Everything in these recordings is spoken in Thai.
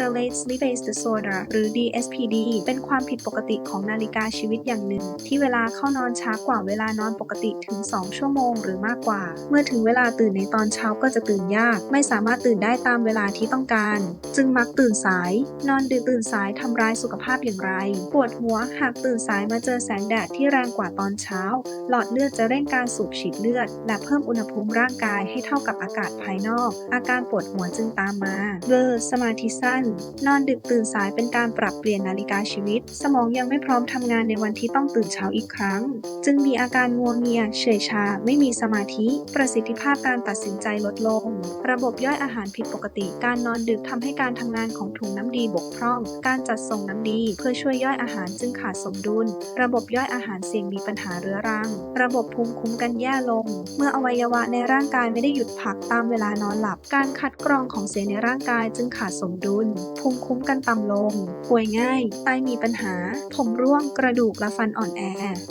Delayed Sleep Phase Disorder หรือ DSPD เป็นความผิดปกติของนาฬิกาชีวิตอย่างหนึ่ง ที่เวลาเข้านอนช้ากว่าเวลานอนปกติถึง 2 ชั่วโมงหรือมากกว่า เมื่อถึงเวลาตื่นในตอนเช้าก็จะตื่นยาก ไม่สามารถตื่นได้ตามเวลาที่ต้องการ จึงมักตื่นสาย นอนดึกตื่นสายทำร้ายสุขภาพอย่างไร ปวดหัวหากตื่นสายมาเจอแสงแดดที่แรงกว่าตอนเช้า หลอดเลือดจะเร่งการสูบฉีดเลือด และเพิ่มอุณหภูมิร่างกายให้เท่ากับอากาศภายนอก อาการปวดหัวจึงตามมาเบลอสมาธิสั้นนอนดึกตื่นสายเป็นการปรับเปลี่ยนนาฬิกาชีวิต สมองยังไม่พร้อมทำงานในวันที่ต้องตื่นเช้าอีกครั้ง จึงมีอาการงัวเงีย เฉยชา ไม่มีสมาธิ ประสิทธิภาพการตัดสินใจลดลง ระบบย่อยอาหารผิดปกติ การนอนดึกทำให้การทำงานของถุงน้ำดีบกพร่อง การจัดส่งน้ำดี เพื่อช่วยย่อยอาหารจึงขาดสมดุล ระบบย่อยอาหารเสี่ยงมีปัญหาเรื้อรัง ระบบภูมิคุ้มกันแย่ลง เมื่ออวัยวะในร่างกายไม่ได้หยุดพักตามเวลานอนหลับ การคัดกรองของเสียในร่างกายจึงขาดสมดุลภูมิคุ้มกันต่ำลง ป่วยง่าย ไตมีปัญหา ผมร่วง กระดูกและฟันอ่อนแอ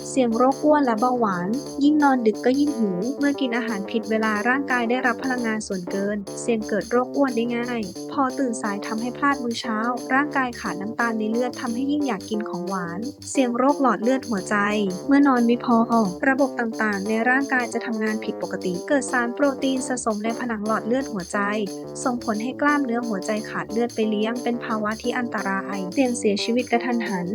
เสี่ยงโรคอ้วนและเบาหวาน ยิ่งนอนดึกก็ยิ่งหิว เมื่อกินอาหารผิดเวลาร่างกายได้รับพลังงานส่วนเกิน เสี่ยงเกิดโรคอ้วนได้ง่าย พอตื่นสายทำให้พลาดมื้อเช้า ร่างกายขาดน้ำตาลในเลือดทำให้ยิ่งอยากกินของหวาน เสี่ยงโรคหลอดเลือดหัวใจ เมื่อนอนไม่พอ ระบบต่างๆ ในร่างกายจะทำงานผิดปกติ เกิดสารโปรตีนสะสมในผนังหลอดเลือดหัวใจ ส่งผลให้กล้ามเนื้อหัวใจขาดเลือดไปเลี้ยงเป็นภาวะที่อันตราย เสี่ยงเสียชีวิตกระทันหัน